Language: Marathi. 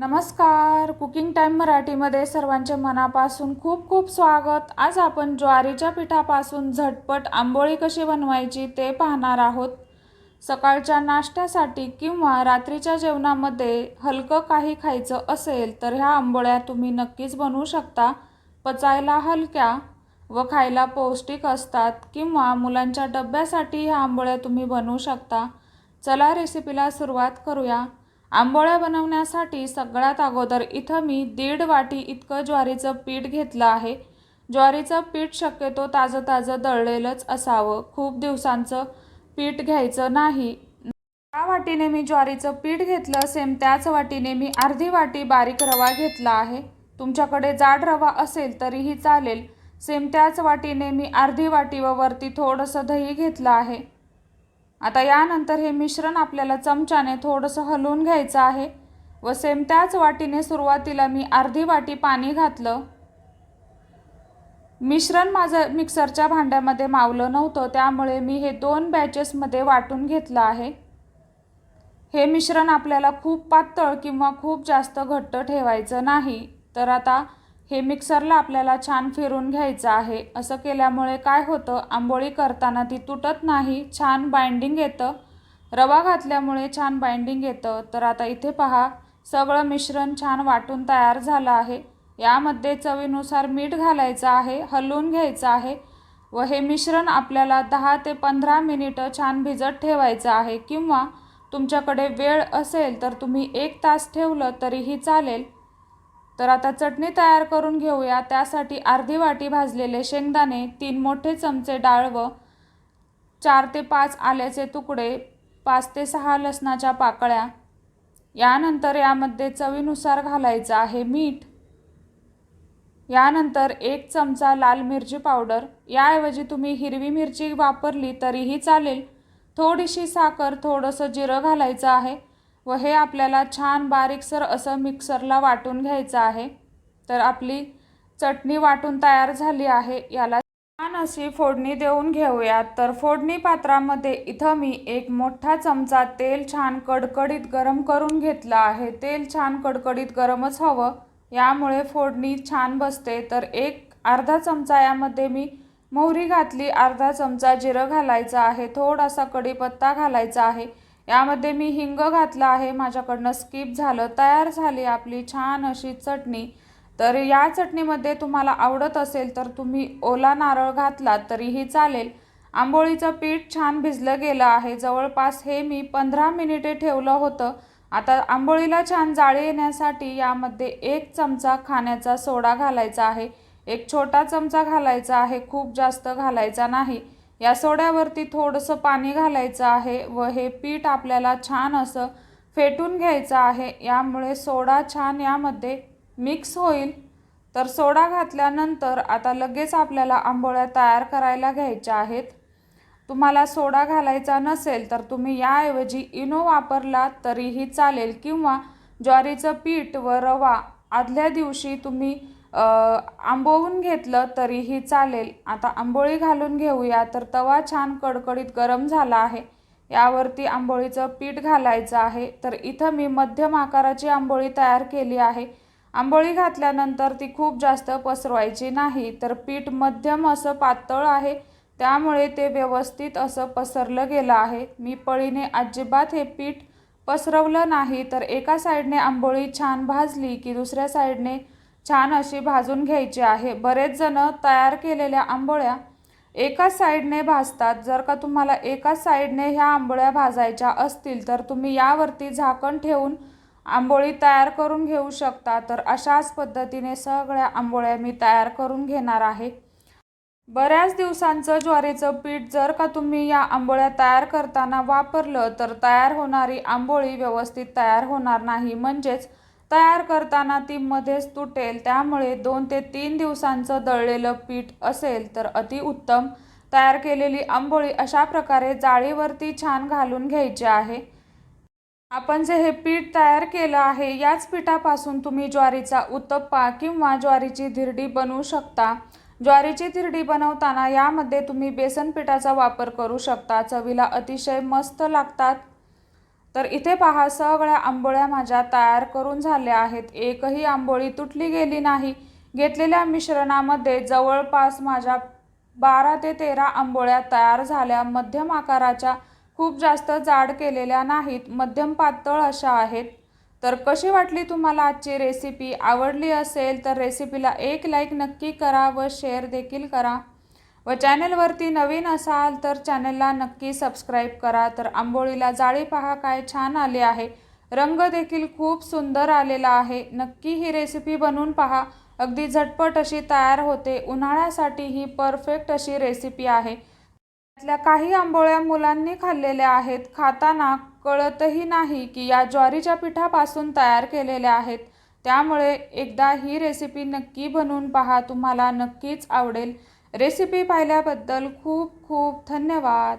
नमस्कार. कुकिंग टाईम मराठीमध्ये सर्वांचे मनापासून खूप खूप स्वागत. आज आपण ज्वारीच्या पिठापासून झटपट आंबोळी कशी बनवायची ते पाहणार आहोत. सकाळच्या नाश्त्यासाठी किंवा रात्रीच्या जेवणामध्ये हलकं काही खायचं असेल तर ह्या आंबोळ्या तुम्ही नक्कीच बनवू शकता. पचायला हलक्या व खायला पौष्टिक असतात किंवा मुलांच्या डब्यासाठी ह्या आंबोळ्या तुम्ही बनवू शकता. चला रेसिपीला सुरुवात करूया. आंबोळ्या बनवण्यासाठी सगळ्यात अगोदर इथं मी दीड वाटी इतकं ज्वारीचं पीठ घेतलं आहे. ज्वारीचं पीठ शक्यतो ताजं ताजं दळलेलंच असावं. खूप दिवसांचं पीठ घ्यायचं नाही. त्या वाटीने मी ज्वारीचं पीठ घेतलं सेम त्याच वाटीने मी अर्धी वाटी बारीक रवा घेतला आहे. तुमच्याकडे जाड रवा असेल तरीही चालेल. सेम त्याच वाटीने मी अर्धी वाटी व वरती थोडंसं दही घेतलं आहे. आता यानंतर हे मिश्रण आपल्याला चमच्याने थोडंसं हलवून घ्यायचं आहे व सेम त्याच वाटीने सुरुवातीला मी अर्धी वाटी पाणी घातलं. मिश्रण माझं मिक्सरच्या भांड्यामध्ये मावलं नव्हतं त्यामुळे मी हे दोन बॅचेसमध्ये वाटून घेतलं आहे. हे मिश्रण आपल्याला खूप पातळ किंवा खूप जास्त घट्ट ठेवायचं नाही. तर आता हे मिक्सरला आपल्याला छान फिरून घ्यायचं आहे. असं केल्यामुळे काय होतं? आंबोळी करताना ती तुटत नाही छान बाइंडिंग येतं. रवा घातल्यामुळे छान बाइंडिंग येतं. तर आता इथे पहा सगळं मिश्रण छान वाटून तयार झालं आहे. यामध्ये चवीनुसार मीठ घालायचं आहे हलवून घ्यायचं आहे व हे मिश्रण आपल्याला दहा ते पंधरा मिनिटं छान भिजत ठेवायचं आहे. किंवा तुमच्याकडे वेळ असेल तर तुम्ही एक तास ठेवलं तरीही चालेल. तर आता चटणी तयार करून घेऊया. त्यासाठी अर्धी वाटी भाजलेले शेंगदाणे तीन मोठे चमचे डाळ व चार ते पाच आल्याचे तुकडे पाच ते सहा लसणाच्या पाकळ्या. यानंतर यामध्ये चवीनुसार घालायचं आहे मीठ. यानंतर एक चमचा लाल मिरची पावडर. याऐवजी तुम्ही हिरवी मिरची वापरली तरीही चालेल. थोडीशी साखर थोडंसं जिरं घालायचं आहे. व हे आपल्याला छान बारीकसर असं मिक्सरला वाटून घ्यायचं आहे. तर आपली चटणी वाटून तयार झाली आहे. याला छान अशी फोडणी देऊन घेऊयात. तर फोडणी पात्रामध्ये इथं मी एक मोठा चमचा तेल छान कडकडीत गरम करून घेतलं आहे. तेल छान कडकडीत गरमच हवं. यामुळे फोडणी छान बसते. तर एक अर्धा चमचा यामध्ये मी मोहरी घातली. अर्धा चमचा जिरं घालायचं आहे. थोडासा कढीपत्ता घालायचा आहे. यामध्ये मी हिंग घातलं आहे माझ्याकडनं स्किप झालं तयार झाली आपली छान अशी चटणी. तर या चटणीमध्ये तुम्हाला आवडत असेल तर तुम्ही ओला नारळ घातलात तरीही चालेल. आंबोळीचं पीठ छान भिजलं गेलं आहे. जवळपास हे मी पंधरा मिनिटे ठेवलं होतं. आता आंबोळीला छान जाळी येण्यासाठी यामध्ये एक चमचा खाण्याचा सोडा घालायचा आहे. एक छोटा चमचा घालायचा आहे खूप जास्त घालायचा नाही. या सोड्यावरती थोडंसं पाणी घालायचं आहे व हे पीठ आपल्याला छान असं फेटून घ्यायचं आहे. यामुळे सोडा छान यामध्ये मिक्स होईल. तर सोडा घातल्यानंतर आता लगेच आपल्याला आंबोळ्या तयार करायला घ्यायच्या आहेत. तुम्हाला सोडा घालायचा नसेल तर तुम्ही याऐवजी इनो वापरला तरीही चालेल किंवा ज्वारीचं पीठ व रवा आदल्या दिवशी तुम्ही आंबवून घेतलं तरीही चालेल. आता आंबोळी घालून घेऊया तर तवा छान कडकडीत गरम झाला आहे. यावरती आंबोळीचं पीठ घालायचं आहे. तर इथं मी मध्यम आकाराची आंबोळी तयार केली आहे. आंबोळी घातल्यानंतर ती खूप जास्त पसरवायची नाही. तर पीठ मध्यम असं पातळ आहे. त्यामुळे ते व्यवस्थित असं पसरलं गेलं आहे. मी पळीने अजिबात हे पीठ पसरवलं नाही तर एका साईडने आंबोळी छान भाजली की दुसऱ्या साईडने छान अशी भाजून घ्यायची आहे. बरेच जण तयार केलेल्या आंबोळ्या एकाच साईडने भाजतात. जर का तुम्हाला एकाच साईडने ह्या आंबोळ्या भाजायच्या असतील तर तुम्ही यावरती झाकण ठेवून आंबोळी तयार करून घेऊ शकता. तर अशाच पद्धतीने सगळ्या आंबोळ्या मी तयार करून घेणार आहे. बऱ्याच दिवसांचं ज्वारीचं पीठ जर का तुम्ही या आंबोळ्या तयार करताना वापरलं तर तयार होणारी आंबोळी व्यवस्थित तयार होणार नाही. म्हणजेच तयार करताना ती मध्येच तुटेल. त्यामुळे दोन ते तीन दिवसांचं दळलेलं पीठ असेल तर अतिउत्तम तयार केलेली आंबोळी अशा प्रकारे जाळीवरती छान घालून घ्यायची आहे. आपण जे हे पीठ तयार केलं आहे याच पिठापासून तुम्ही ज्वारीचा उत्तप्पा किंवा ज्वारीची धिरडी बनवू शकता. ज्वारीची तिरडी बनवताना यामध्ये तुम्ही बेसन पिठाचा वापर करू शकता. चवीला अतिशय मस्त लागतात. तर इथे पहा सगळ्या आंबोळ्या माझ्या तयार करून झाल्या आहेत. एकही आंबोळी तुटली गेली नाही. घेतलेल्या मिश्रणामध्ये जवळपास माझ्या बारा ते तेरा आंबोळ्या तयार झाल्या. मध्यम आकाराच्या खूप जास्त जाड केलेल्या नाहीत. मध्यम पातळ अशा आहेत. तर कशी वाटली तुम्हाला आजची रेसिपी आवडली असेल तर रेसिपीला एक लाईक नक्की करा व शेअर देखील करा. व चॅनलवरती नवीन असाल तर चॅनलला नक्की सबस्क्राईब करा. तर आंबोळीला जाळी पहा काय छान आले आहे. रंग देखील खूप सुंदर आलेला आहे. नक्की ही रेसिपी बनवून पहा. अगदी झटपट अशी तयार होते. उन्हाळ्यासाठी ही परफेक्ट अशी रेसिपी आहे. त्यातल्या काही आंबोळ्या मुलांनी खाल्लेल्या आहेत. खाताना कळतही नाही की या ज्वारीच्या पिठापासून तयार केलेल्या आहेत. त्यामुळे एकदा ही रेसिपी नक्की बनवून पहा तुम्हाला नक्कीच आवडेल. रेसिपी पाहिल्याबद्दल खूप खूप धन्यवाद.